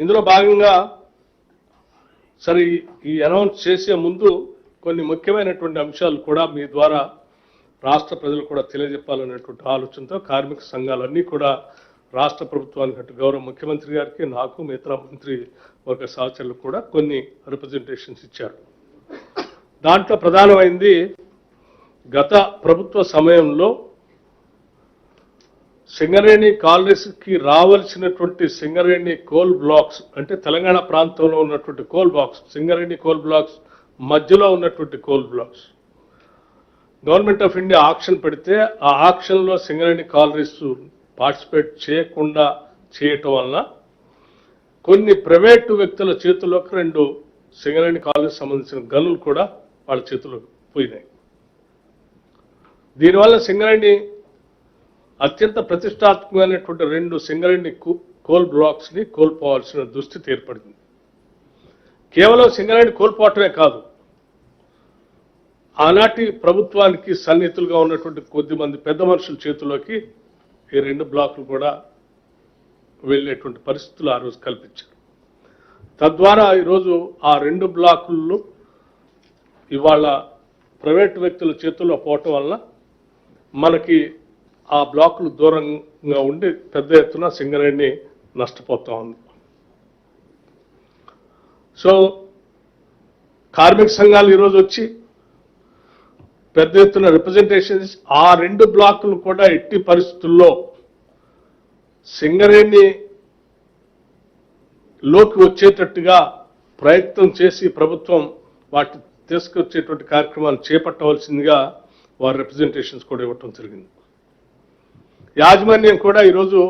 ఇందులో భాగంగా సరే ఈ- అనౌన్స్ చేసే ముందు కొన్ని ముఖ్యమైనటువంటి అంశాలు కూడా మీ ద్వారా రాష్ట్ర ప్రజలు కూడా తెలియజెప్పాలనేటువంటి ఆలోచనతో కార్మిక సంఘాలన్నీ కూడా రాష్ట్ర ప్రభుత్వానికి అటు గౌరవ ముఖ్యమంత్రి గారికి నాకు మిగతా మంత్రి వర్గ సహచరులకు కూడా కొన్ని రిప్రజెంటేషన్స్ ఇచ్చారు. దాంట్లో ప్రధానమైంది గత ప్రభుత్వ సమయంలో సింగరేణి కాలనీస్కి రావాల్సినటువంటి సింగరేణి కోల్ బ్లాక్స్ అంటే తెలంగాణ ప్రాంతంలో ఉన్నటువంటి coal blocks Singareni coal blocks మధ్యలో ఉన్నటువంటి coal blocks. Government of India auction పెడితే ఆ ఆక్షన్లో సింగరేణి కాలనీస్ పార్టిసిపేట్ చేయకుండా చేయటం వలన కొన్ని ప్రైవేటు వ్యక్తుల చేతుల్లోకి రెండు సింగరేణి కాలనీకి సంబంధించిన గనులు కూడా వాళ్ళ చేతులకు పోయినాయి. దీనివల్ల సింగరేణి అత్యంత ప్రతిష్టాత్మకమైనటువంటి రెండు సింగరేణి కోల్ బ్లాక్స్ని కోల్పోవాల్సిన దుస్థితి ఏర్పడింది. కేవలం సింగరేణి కోల్పోవటమే కాదు ఆనాటి ప్రభుత్వానికి సన్నిహితులుగా ఉన్నటువంటి కొద్ది మంది పెద్ద మనుషుల చేతిలోకి ఈ రెండు బ్లాకులు కూడా వెళ్ళేటువంటి పరిస్థితులు ఆ రోజు కల్పించారు. తద్వారా ఈరోజు ఆ రెండు బ్లాకుల్లో ఇవాళ ప్రైవేట్ వ్యక్తుల చేతుల్లో పోవటం వలన మనకి ఆ బ్లాకులు దూరంగా ఉండి పెద్ద ఎత్తున సింగరేణి నష్టపోతూ ఉంది. సో కార్మిక సంఘాలు ఈరోజు వచ్చి పెద్ద ఎత్తున రిప్రజెంటేషన్స్ ఆ రెండు బ్లాకులు కూడా ఎట్టి పరిస్థితుల్లో సింగరేణి లోకి వచ్చేటట్టుగా ప్రయత్నం చేసి ప్రభుత్వం వాటి తీసుకొచ్చేటువంటి కార్యక్రమాలు చేపట్టవలసిందిగా వారి రిప్రజెంటేషన్స్ కూడా ఇవ్వటం జరిగింది. యాజమాన్యం కూడా ఈరోజు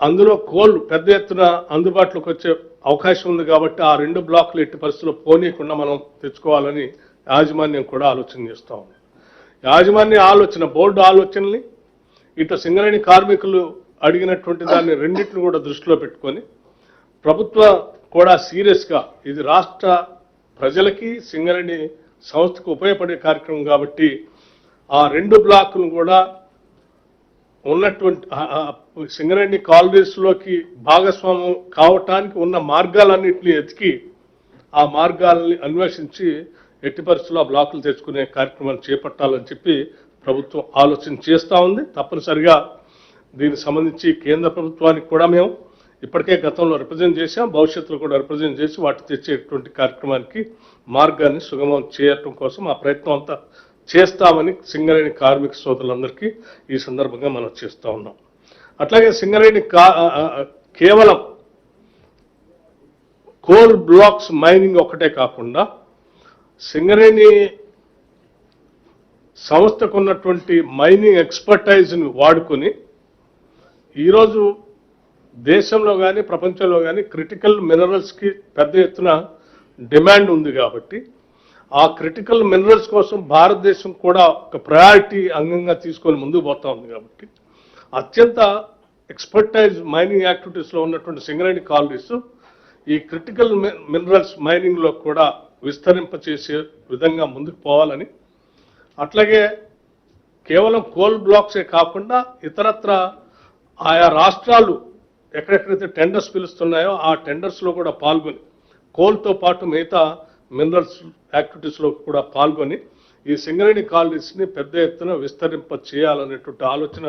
అందులో కోల్ పెద్ద ఎత్తున అందుబాటులోకి వచ్చే అవకాశం ఉంది కాబట్టి ఆ రెండు బ్లాకులు ఎట్టి పరిస్థితుల్లో పోనీయకుండా మనం తెచ్చుకోవాలని యాజమాన్యం కూడా ఆలోచన చేస్తూ ఉంది. యాజమాన్య ఆలోచన బోర్డు ఆలోచనని ఇటు సింగరేణి కార్మికులు అడిగినటువంటి దాన్ని రెండింటిని కూడా దృష్టిలో పెట్టుకొని ప్రభుత్వం కూడా సీరియస్గా ఇది రాష్ట్ర ప్రజలకి సింగరేణి సంస్థకు ఉపయోగపడే కార్యక్రమం కాబట్టి ఆ రెండు బ్లాకులను కూడా ఉన్నటువంటి సింగరేణి కాలనీస్లోకి భాగస్వామ్యం కావటానికి ఉన్న మార్గాలన్నింటినీ ఎతికి ఆ మార్గాలని అన్వేషించి ఎట్టి పరిస్థితుల్లో బ్లాకులు తెచ్చుకునే కార్యక్రమాలు చేపట్టాలని చెప్పి ప్రభుత్వం ఆలోచన చేస్తూ ఉంది. తప్పనిసరిగా దీనికి సంబంధించి కేంద్ర ప్రభుత్వానికి కూడా మేము ఇప్పటికే గతంలో రిప్రజెంట్ చేశాం. భవిష్యత్తులో కూడా రిప్రజెంట్ చేసి వాటి తెచ్చేటువంటి కార్యక్రమానికి మార్గాన్ని సుగమం చేయటం కోసం ఆ ప్రయత్నం అంతా చేస్తామని సింగరేణి కార్మిక సోదరులందరికీ ఈ సందర్భంగా మనం చేస్తూ ఉన్నాం. అట్లాగే సింగరేణి కా కేవలం కోల్ బ్లాక్స్ మైనింగ్ ఒకటే కాకుండా సింగరేణి సంస్థకు ఉన్నటువంటి మైనింగ్ ఎక్స్పర్టైజ్ని వాడుకొని ఈరోజు దేశంలో కానీ ప్రపంచంలో కానీ క్రిటికల్ మినరల్స్కి పెద్ద ఎత్తున డిమాండ్ ఉంది కాబట్టి ఆ క్రిటికల్ మినరల్స్ కోసం భారతదేశం కూడా ఒక ప్రయారిటీ అంగంగా తీసుకొని ముందుకు పోతా ఉంది కాబట్టి అత్యంత ఎక్స్పర్టైజ్ మైనింగ్ యాక్టివిటీస్లో ఉన్నటువంటి సింగరేణి కాలనీస్ ఈ క్రిటికల్ మినరల్స్ మైనింగ్లో కూడా విస్తరింపచేసే విధంగా ముందుకు పోవాలని. అట్లాగే కేవలం కోల్ బ్లాక్సే కాకుండా ఇతరత్ర ఆయా రాష్ట్రాలు ఎక్కడెక్కడైతే టెండర్స్ పిలుస్తున్నాయో ఆ టెండర్స్లో కూడా పాల్గొని కోల్తో పాటు మిగతా మినరల్స్ యాక్టివిటీస్లో కూడా పాల్గొని ఈ సింగరేణి కాలనీస్ని పెద్ద ఎత్తున విస్తరింప చేయాలనేటువంటి ఆలోచన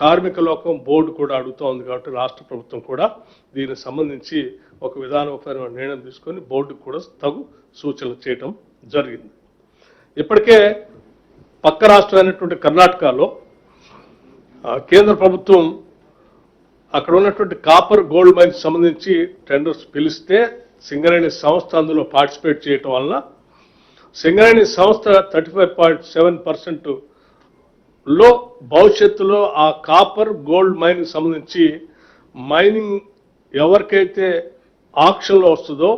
కార్మిక లోకం బోర్డు కూడా అడుగుతూ ఉంది కాబట్టి రాష్ట్ర ప్రభుత్వం కూడా దీనికి సంబంధించి ఒక విధానపరమైన నిర్ణయం తీసుకొని బోర్డుకు కూడా తగు సూచనలు చేయటం జరిగింది. ఇప్పటికే పక్క రాష్ట్రం కర్ణాటకలో కేంద్ర ప్రభుత్వం అక్కడ ఉన్నటువంటి కాపర్ గోల్డ్ మైన్స్ సంబంధించి టెండర్స్ పిలిస్తే సింగరేణి సంస్థ అందులో పార్టిసిపేట్ చేయటం వలన సింగరేణి సంస్థ థర్టీ ఫైవ్ పాయింట్ సెవెన్ పర్సెంట్లో భవిష్యత్తులో ఆ కాపర్ గోల్డ్ మైన్ సంబంధించి మైనింగ్ ఎవరికైతే ఆక్షన్లో వస్తుందో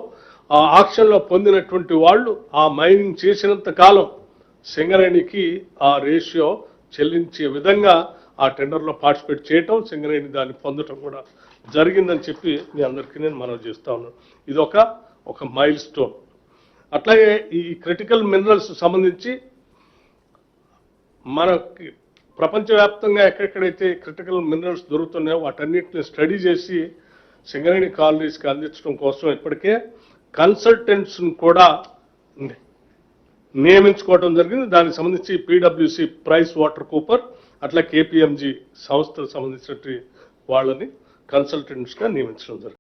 ఆ ఆక్షన్లో పొందినటువంటి వాళ్ళు ఆ మైనింగ్ చేసినంత కాలం సింగరేణికి ఆ రేషియో చెల్లించే విధంగా ఆ టెండర్లో పార్టిసిపేట్ చేయటం సింగరేణి దాన్ని పొందటం కూడా జరిగిందని చెప్పి మీ అందరికీ నేను మనవి చేస్తా ఉన్నాను. ఇది ఒక ఒక మైల్ స్టోన్ అట్లాగే ఈ క్రిటికల్ మినరల్స్ సంబంధించి మనకి ప్రపంచవ్యాప్తంగా ఎక్కడెక్కడైతే క్రిటికల్ మినరల్స్ దొరుకుతున్నాయో వాటన్నిటిని స్టడీ చేసి సింగరేణి కాలనీస్కి అందించడం కోసం ఇప్పటికే కన్సల్టెంట్స్ని కూడా నియమించుకోవడం జరిగింది. దానికి సంబంధించి పీడబ్ల్యూసి ప్రైస్ వాటర్ కూపర్ అట్లా కేపీఎంజీ సంస్థకు సంబంధించినటువంటి వాళ్ళని కన్సల్టెంట్స్గా నియమించడం జరుగుతుంది.